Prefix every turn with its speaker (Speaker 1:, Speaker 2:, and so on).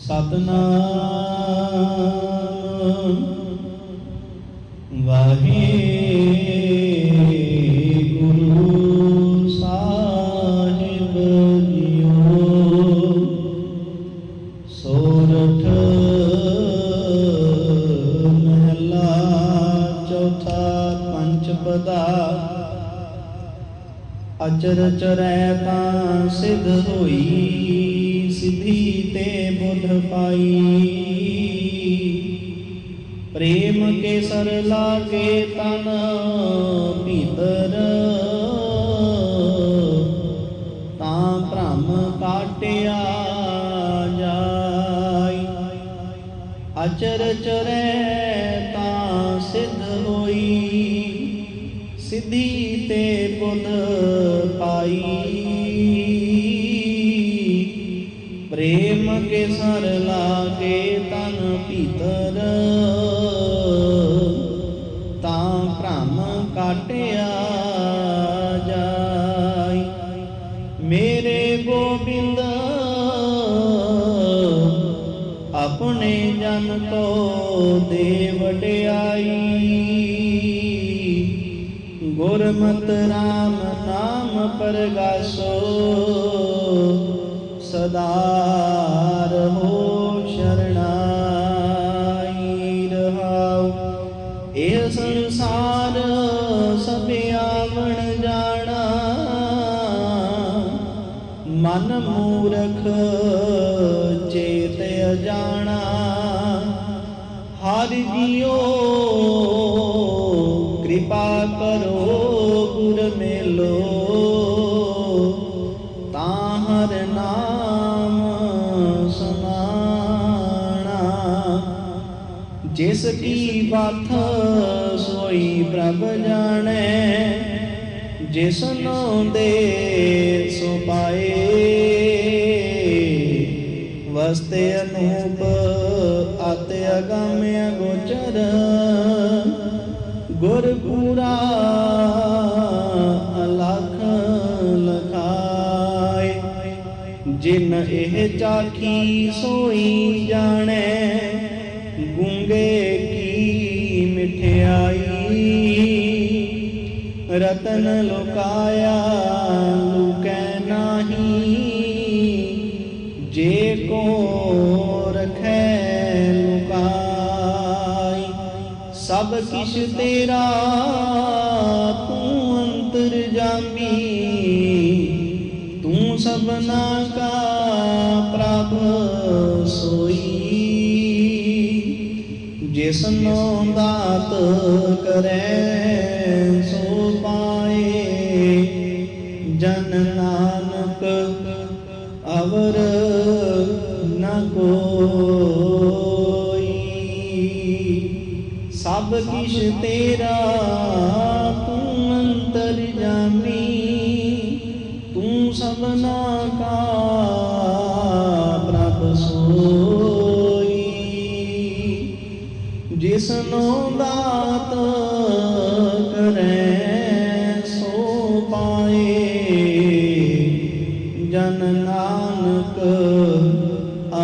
Speaker 1: ਸਤਨਾਮ। ਵਾਹਿਗੁਰੂ ਸਾਹਿਬ ਜੀਓ। ਸੋਰਠ ਮਹਲਾ ਚੌਥਾ ਪੰਚ ਪਦਾ ਅਚਰ ਚਰੈ ਤਾਂ ਸਿਧ ਹੋਈ। ਸਿਧੀ ਤੇ ਬੁੱਧ ਪਾਈ ਪ੍ਰੇਮ ਕੇ ਸਰ ਲਾਗੇ ਤਨ ਭੀਤਰ ਤਾਂ ਭ੍ਰਮ ਕਾਟਿਆ ਜਾਈ ਅਚਰ ਚਰੈ ਤਾਂ ਸਿੱਧ ਹੋਈ ਸਿੱਧੀ ਤੇ ਬੁੱਧ ਪਾਈ ਪ੍ਰੇਮ ਕੇ ਸਰ ਲਾਗੇ ਤਨ ਭੀਤਰ। ਤਾਂ ਭ੍ਰਮ ਕਾਟਿਆ ਜਾਈ। ਮੇਰੇ ਗੋਬਿੰਦ, ਆਪਣੇ ਜਨ ਤੋਂ ਦੇ ਵਡਿਆਈ। ਗੁਰਮਤਿ ਰਾਮ ਨਾਮ ਪਰਗਾਸੋ। ਸਦਾ ਰਹੋ ਸ਼ਰਣਾਈ ਰਹਾਉ। ਇਹ ਸੰਸਾਰ ਸਭ ਆਵਣ ਜਾਣਾ। ਮਨ ਮੂਰਖ ਚੇਤ ਅਜਾਣਾ। ਹਰਿ ਜੀਓ ਕਿਰਪਾ ਕਰੋ ਗੁਰ ਮੇਲੋ। ਤਾਂ ਹਰ ਨਾਮ ਜਿਸ ਕੀ ਬਾਤ ਸੋਈ ਪ੍ਰਭ ਜਾਣੈ, ਜਿਸ ਨੂੰ ਦੇ ਸੋ ਪਾਏ। ਵਸਤੇ ਅਨੂਪ ਅਤਿ ਅਗਮ ਅਗੋਚਰ, ਗੁਰ ਪੂਰਾ ਅਲਖ ਲਖਾਏ। ਜਿਨ ਇਹ ਚਾਖੀ ਸੋਈ ਜਾਣੈ ਰਤਨ ਲੋਕਾਇਆ, ਲੁਕੈ ਨਾਹੀ। ਜੇ ਕੋ ਰਖੈ ਲੁਕਾਈ, ਸਭ ਕਿਛ ਤੇਰਾ, ਤੂੰ ਅੰਤਰ ਜਾਮੀ। ਤੂੰ ਸਭਨਾ ਕਾ ਪ੍ਰਭ ਸੋਈ। ਜਿਸ ਨੂੰ ਦਾਤ ਕਰੈ ਸੋ ਕੋਈ। ਸਭ ਕਿਛ ਤੇਰਾ, ਤੂੰ ਅੰਤਰ ਜਾਮੀ ਤੂੰ ਸਭਨਾ ਕਾ ਪ੍ਰਭ ਸੋਈ। ਜਿਸਨੋਂ ਨੂੰ ਦਾਤ